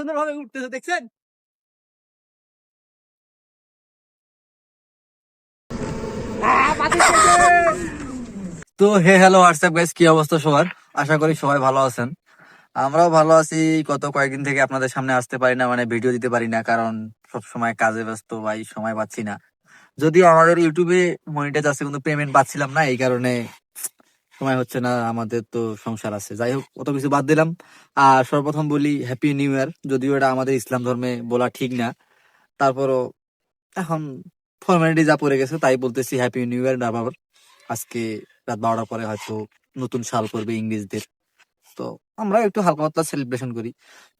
সুন্দরভাবে উঠতেছে দেখছেন? তো হে হ্যালো হোয়াটসঅ্যাপ গাইস কি অবস্থা সবার? আশা করি সবাই ভালো আছেন। আমরাও ভালো আছি। গত কয়েকদিন থেকে আপনাদের সামনে আসতে পারি না মানে ভিডিও দিতে পারি না, কারণ সব সময় কাজে ব্যস্ত ভাই সময় পাচ্ছি না। যদিও আমাদের ইউটিউবে মনিটাইজ আছে, কিন্তু পেমেন্ট পাচ্ছিলাম না, এই কারণে সময় হচ্ছে না, আমাদের তো সংসার আছে। যাই হোক কত কিছু বাদ দিলাম। আর সর্বপ্রথম বলি হ্যাপি নিউ ইয়ার যদিও এটা আমাদের ইসলাম ধর্মে বলা ঠিক না, তারপরও এখন ফর্মালিটি যা পড়ে গেছে তাই বলতেছি হ্যাপি নিউ ইয়ার আবার আজকে রাত বারোটার পরে হয়তো নতুন সাল করবে ইংরেজদের। তো আমরা একটু হালকা পাতলা সেলিব্রেশন করি।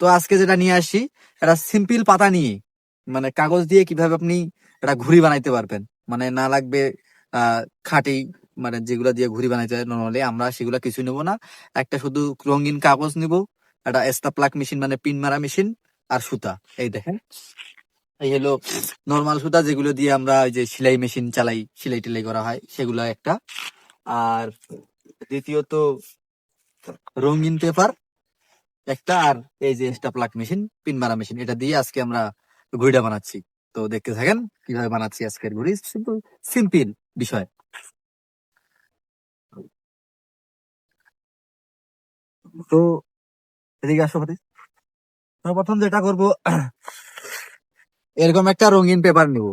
তো আজকে যেটা নিয়ে আসি, এটা সিম্পল পাতা নিয়ে মানে কাগজ দিয়ে কীভাবে আপনি একটা ঘুড়ি বানাইতে পারবেন। মানে না লাগবে খাঁটি মানে যেগুলা দিয়ে ঘুড়ি বানাইতে হয় নর্মালি আমরা সেগুলো কিছু নেব না। একটা শুধু রঙিন কাগজ নিব, একটা এস্তা প্লাক মেশিন মানে পিন মারা মেশিন আর সুতা, এই দেখেন। এই হলো নর্মাল সুতা যেগুলো দিয়ে আমরা ওই যে সেলাই মেশিন চালাই, সেলাই টেলাই করা হয়, সেগুলো একটা। আর দ্বিতীয়ত রঙিন পেপার একটা, আর এই যে এক্সট্রা প্লাক মেশিন পিন মারা মেশিন এটা দিয়ে আজকে আমরা ঘুড়িটা বানাচ্ছি। তো দেখতে থাকেন কীভাবে বানাচ্ছি আজকের ঘুড়ি। সিম্পল সিম্পল বিষয়। তো এদিকে আসো প্রথম যেটা করব, এরকম একটা রঙিন পেপার নিব।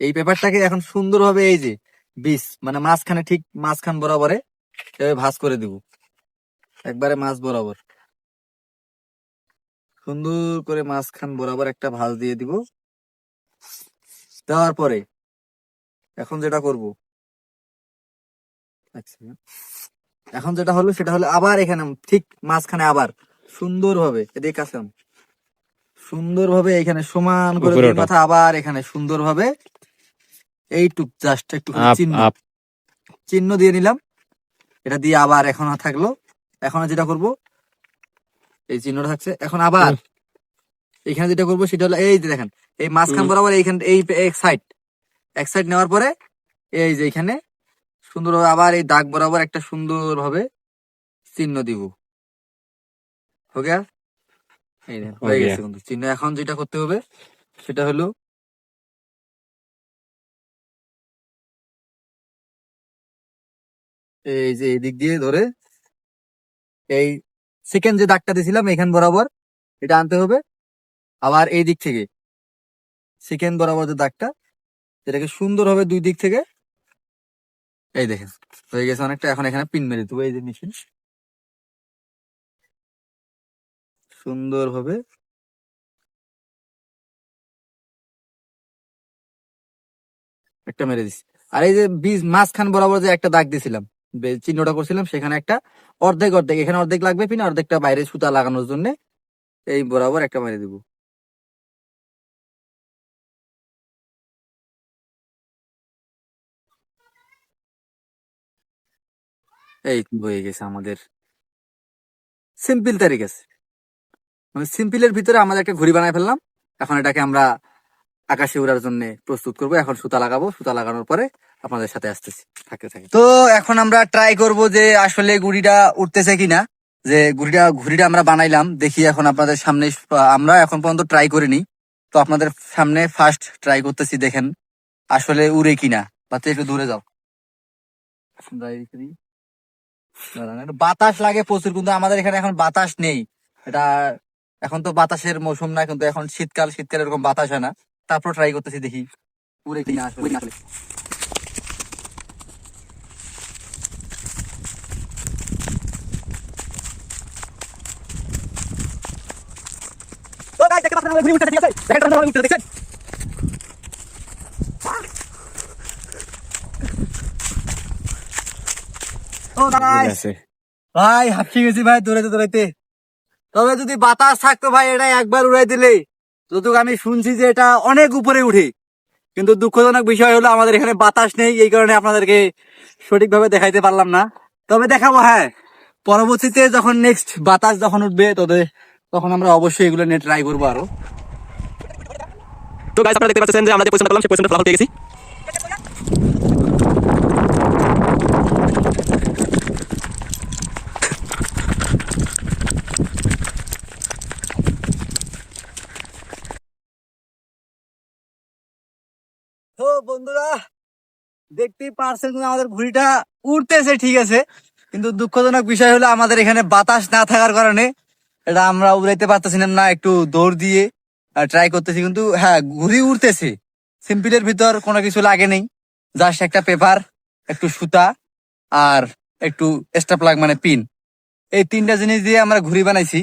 এই পেপারটাকে এখন সুন্দরভাবে এই যে বিষ মানে মাঝখানে ঠিক মাঝখান বরাবরে ভাঁজ করে দিব। একবারে মাছ বরাবর। সুন্দর করে মাঝখান বরাবর একটা ভাঁজ দিয়ে দিব। দেওয়ার পরে এখন যেটা করব আচ্ছা। এখন যেটা হলো সেটা হলো আবার এখানে ঠিক মাঝখানে আবার। সুন্দরভাবে এদিকে আন। সুন্দরভাবে এখানে সমান করে। মাথা আবার এখানে সুন্দরভাবে এইটুক জাস্ট একটু চিহ্ন। চিহ্ন দিয়ে নিলাম। এটা দিয়ে আবার এখন থাকল। এখন যেটা করব এই চিহ্নটা থাকছে। এখন আবার এখানে যেটা করব সেটা হলো এই যে দেখেন এই মাঝখান। বরাবর এইখান এই এক সাইড এক সাইড নেওয়ার পরে এই যে এখানে সুন্দরভাবে আবার এই দাগ বরাবর একটা সুন্দরভাবে চিহ্ন দিব। ওকে এই হয়ে গেছে কিন্তু চিহ্ন এখন যেটা করতে হবে সেটা হলো এই যে এই দিক দিয়ে ধরে এই সেকেন্ড যে দাগটা দিয়েছিলাম এখান বরাবর এটা আনতে হবে। আবার এই দিক থেকে সেকেন্ড বরাবর যে দাগটা এটাকে সুন্দর হবে দুই দিক থেকে এই দেখেন, হয়ে গেছে অনেকটা, এখন এখানে পিন মেরে দেবো, এই যে মেশিন সুন্দর ভাবে একটা মেরে দিছি। আর এই যে বীজ মাঝখান বরাবর যে একটা দাগ দিয়েছিলাম বে- চিহ্নটা করছিলাম, সেখানে একটা অর্ধেক অর্ধেক, এখানে অর্ধেক লাগবে পিন অর্ধেকটা বাইরে সুতা লাগানোর জন্য এই বরাবর একটা মেরে দিব। এই হয়ে গেছে আমাদের সিম্পল তারিখ আছে। মানে সিম্পলের ভিতরে আমাদের একটা ঘুড়ি বানায় ফেললাম। এখন এটাকে আমরা আকাশে উড়ার জন্য প্রস্তুত করব। এখন সুতা লাগাবো। সুতা লাগানোর পরে আপনাদের সাথে আসতেছি। থাকতে থাকি তো এখন আমরা ট্রাই করব যে আসলে ঘুড়িটা উঠতেছে কিনা। যে ঘুড়িটা ঘুড়িটা আমরা বানাইলাম। দেখি এখন আপনাদের সামনে, আমরা এখন পর্যন্ত ট্রাই করিনি। তো আপনাদের সামনে ফার্স্ট ট্রাই করতেছি দেখেন আসলে উড়ে কিনা। বাচ্চা, একটু দূরে যাও Try করি। দাঁড়ান, একটু বাতাস লাগে প্রচুর, কিন্তু আমাদের এখানে এখন বাতাস নেই। এটা এখন তো বাতাসের মৌসুম না, কিন্তু এখন শীতকাল, শীতকালে এরকম বাতাস হয় না। তারপর ট্রাই করতেছি দেখি পুরে কিনা আসলে। দেখতে? দেখেন তো আমাদের উঠতেছে, দেখছেন? ও guys, ঠিক আছে ভাই। হাঁপিয়ে গেছি ভাই দৌড়াইতে দৌড়াইতে। তবে যদি বাতাস থাকতো ভাই এটা একবার উড়াই দিলে যতটুকু আমি শুনছি যে এটা অনেক উপরে উঠে। কিন্তু দুঃখজনক বিষয় হলো আমাদের এখানে বাতাস নেই এই কারণে আপনাদেরকে সঠিকভাবে দেখাইতে পারলাম না। তবে দেখাবো হ্যাঁ। পরবর্তীতে যখন নেক্সট বাতাস যখন উঠবে তবে তখন আমরা অবশ্যই এগুলো নিয়ে ট্রাই করব আরও। তো গাইস আপনারা দেখতে পাচ্ছেন যে আমরা যে পজিশনটা করলাম সেই পজিশনটা ফলাফল পেয়ে গেছি। বন্ধুরা দেখতেই পারছেন কিন্তু আমাদের ঘুড়িটা উঠতেছে ঠিক আছে। কিন্তু দুঃখজনক বিষয় হলো আমাদের এখানে বাতাস না থাকার কারণে এটা আমরা উড়াইতে পারতেছিলাম না একটু দৌড় দিয়ে ট্রাই করতেছি। কিন্তু হ্যাঁ ঘুড়ি উঠতেছে সিম্পলের ভিতর কোনো কিছু লাগে নেই। জাস্ট একটা পেপার একটু সুতা আর একটু এক্সট্রা প্লাগ মানে পিন এই তিনটা জিনিস দিয়ে আমরা ঘুড়ি বানাইছি।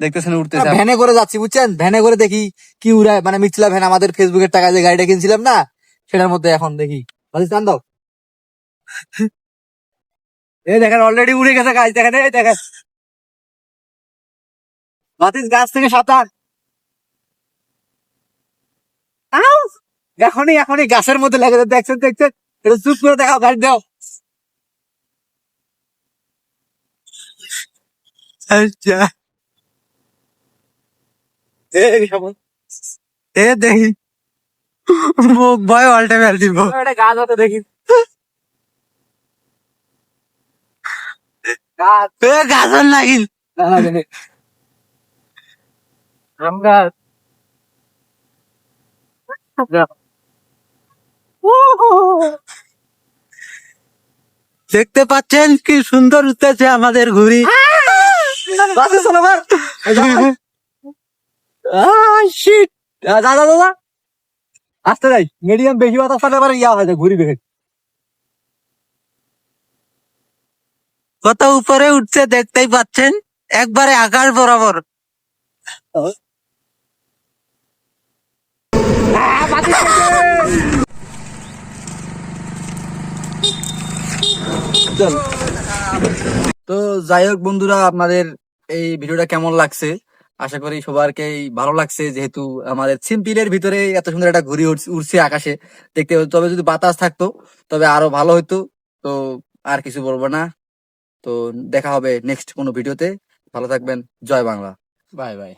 দেখতেছেন উঠতেছে ভ্যানে করে যাচ্ছি বুঝছেন? ভ্যানে করে দেখি কি উড়ায় মানে মিথিলা ভ্যান আমাদের ফেসবুকের টাকা যে গাড়িটা কিনছিলাম না সেটার মধ্যে এখন দেখি চান দাও এই দেখেন অলরেডি উড়ে গেছে গাছ দেখেন এই দেখেন বাতিস গাছ থেকে সাঁতার! এখনই এখনই গাছের মধ্যে লেগে দেখছেন দেখছেন এটা চুপ করে দেখাও গাড়ি দাও আচ্ছা এ দেখি মুখ ভয় অল্টে ফেল দিব এটা গাছ হতে দেখি। গাছ। এ গাছ লাগিল আম গাছ। দেখতে পাচ্ছেন কি সুন্দর উঠতেছে আমাদের ঘুড়ি। চলো দাদা দাদা। আসতে যাই মিডিয়াম বেশি বাতাস পালে আবার ইয়া হয়ে যায় ঘুরি বেশি। কত উপরে উঠছে দেখতেই পাচ্ছেন? একবারে আকাশ বরাবর। তো যাই হোক বন্ধুরা, আপনাদের এই ভিডিওটা কেমন লাগছে? আশা করি সবারকেই ভালো লাগছে, যেহেতু আমাদের সিম্পিলের ভিতরে এত সুন্দর একটা ঘুরি উড়ছে- আকাশে। দেখতে তবে যদি বাতাস থাকতো, তবে আরও ভালো হইতো তো আর কিছু বলব না। তো দেখা হবে নেক্সট কোনো ভিডিওতে। ভালো থাকবেন। জয় বাংলা। Bye bye.